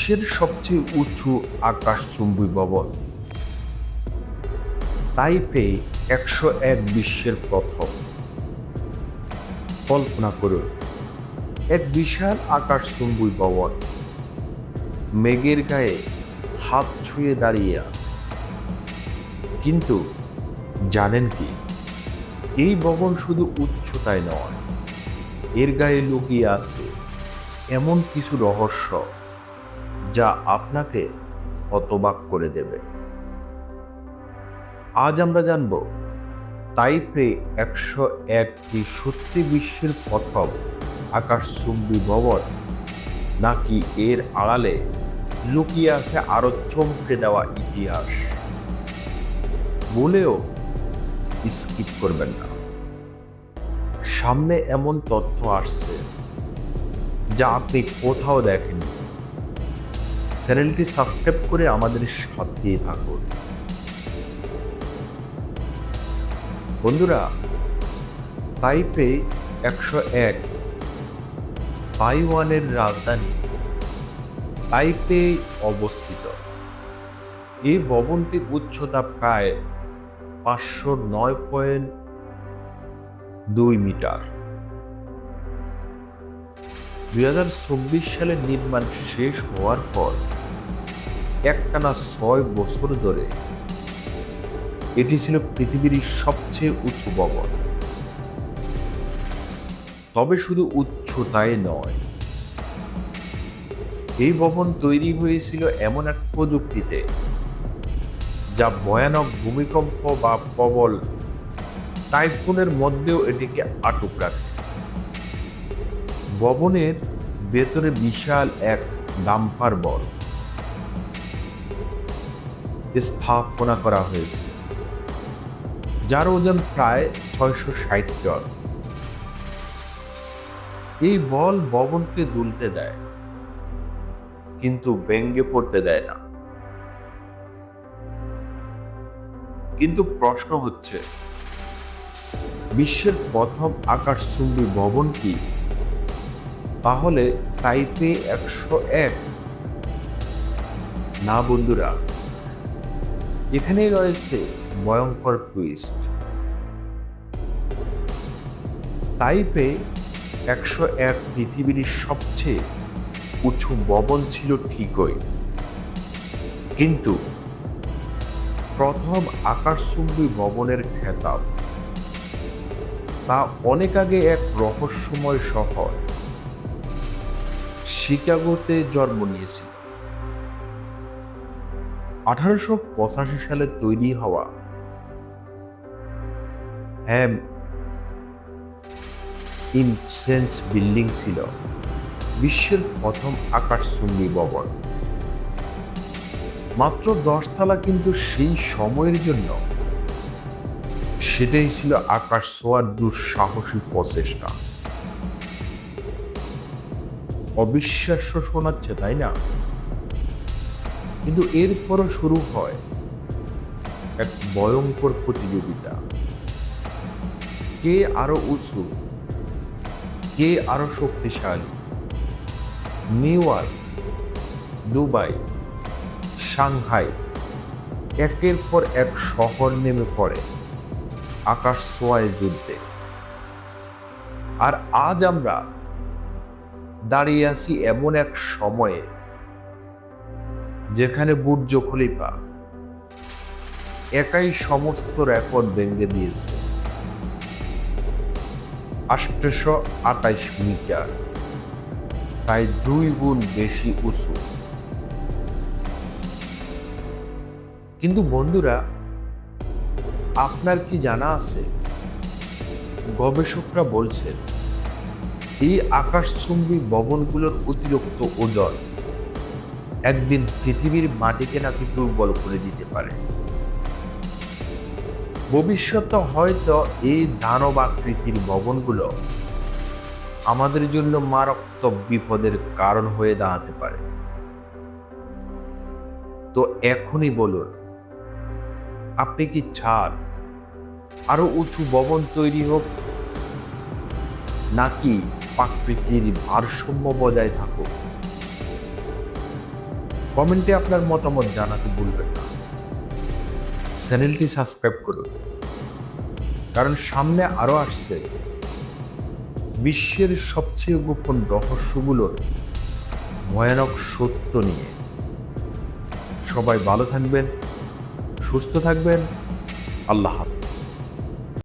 বিশ্বের সবচেয়ে উঁচু আকাশচুম্বী ভবন তাইপে একশো এক বিশ্বের প্রথম। কল্পনা করুন, এক বিশাল আকাশচুম্বী ভবন মেঘের গায়ে হাত ছুঁয়ে দাঁড়িয়ে আছে। কিন্তু জানেন কি, এই ভবন শুধু উচ্চতায় নয়, এর গায়ে লুকিয়ে আছে এমন কিছু রহস্য যা আপনাকে হতবাক করে দেবে। আজ আমরা জানব, তাইপে একশো একটি সত্যি বিশ্বের প্রথম আকাশচুম্বী ভবন? নাকি এর আড়ালে লুকিয়ে আছে আরও চমকে দেওয়া ইতিহাস? বলেও স্কিপ করবেন না। সামনে এমন তথ্য আসছে যা আপনি কোথাও দেখেননি। চ্যানেলটি সাবস্ক্রাইব করে আমাদের সাথেই থাকুন। বন্ধুরা তাইপে একশো এক তাইওয়ানের রাজধানী তাইপে অবস্থিত। এই ভবনটির উচ্চতা প্রায় পাঁচশো নয় পয়েন্ট দুই মিটার। দুই হাজার চব্বিশ সালে নির্মাণ শেষ হওয়ার পর একটানা ছয় বছর ধরে এটি ছিল পৃথিবীর সবচেয়ে উঁচু ভবন। তবে শুধু উচ্চতায় নয়, এই ভবন তৈরি হয়েছিল এমন এক প্রযুক্তিতে যা ভয়ানক ভূমিকম্প বা প্রবল টাইফুনের মধ্যেও এটিকে আটক রাখে। ভবনের ভেতরে বিশাল এক ডাম্পার বল স্থাপনা করা হয়েছে, যার ওজন প্রায় ছয়শো ষাট টন। এই বল ভবনকে দুলতে দেয়, কিন্তু ব্যঙ্গে পড়তে দেয় না। কিন্তু প্রশ্ন হচ্ছে, বিশ্বের প্রথম আকাশচুম্বী ভবন কি? তাহলে টাইপে একশো এক। না বন্ধুরা, এখানেই রয়েছে ভয়ঙ্কর টুইস্ট তাইপে একশো এক পৃথিবীর সবচেয়ে উঁচু ভবন ছিল ঠিকই। কিন্তু প্রথম আকাশচুম্বী ভবনের খেতাব। তা অনেক আগে এক রহস্যময় শহর। শিকাগোতে জন্ম নিয়েছিল আঠারোশো পঁচাশি সালে তৈরি হওয়া হ্যাম ইনসেন্স বিল্ডিং ছিল বিশ্বের প্রথম আকাশচুম্বী ভবন। মাত্র দশতলা কিন্তু সেই সময়ের জন্য সেটাই ছিল আকাশ ছোঁয়ার দুঃসাহসী প্রচেষ্টা। অবিশ্বাস্য শোনাচ্ছে, তাই না? কিন্তু এরপরও শুরু হয় এক ভয়ঙ্কর প্রতিযোগিতা। কে আরও উঁচু, কে আরও শক্তিশালী? নিউ ইয়র্ক দুবাই, সাংহাই একের পর এক শহর নেমে পড়ে আকাশ ছোঁয়ায় যুদ্ধে। আর আজ আমরা দাঁড়িয়ে আছি এমন এক সময়ে যেখানে বুর্জ খলিফা একাই সমস্ত রেকর্ড ভেঙে দিয়েছে। আষ্টশো আটাইশ মিটার, প্রায় দুই গুণ বেশি উঁচু। কিন্তু বন্ধুরা, আপনার কি জানা আছে? গবেষকরা বলছেন এই আকাশচুম্বী ভবনগুলোর অতিরিক্ত ওজন একদিন পৃথিবীর মাটিকে নাকি দুর্বল করে দিতে পারে। ভবিষ্যতে হয়তো এই দানব আকৃতির ভবনগুলো আমাদের জন্য মারাত্মক বিপদের কারণ হয়ে দাঁড়াতে পারে। তো এখনই বলুন, আপনি কি চান আরও উঁচু ভবন তৈরি হোক? নাকি প্রাকৃতির ভারসাম্য বজায় থাকুক। কমেন্টে আপনার মতামত জানাতে ভুলবেন না। চ্যানেলটি সাবস্ক্রাইব করুন। কারণ সামনে আরও আসছে বিশ্বের সবচেয়ে গোপন রহস্যগুলোর ভয়ানক সত্য নিয়ে। সবাই ভালো থাকবেন, সুস্থ থাকবেন। আল্লাহ হাফেজ।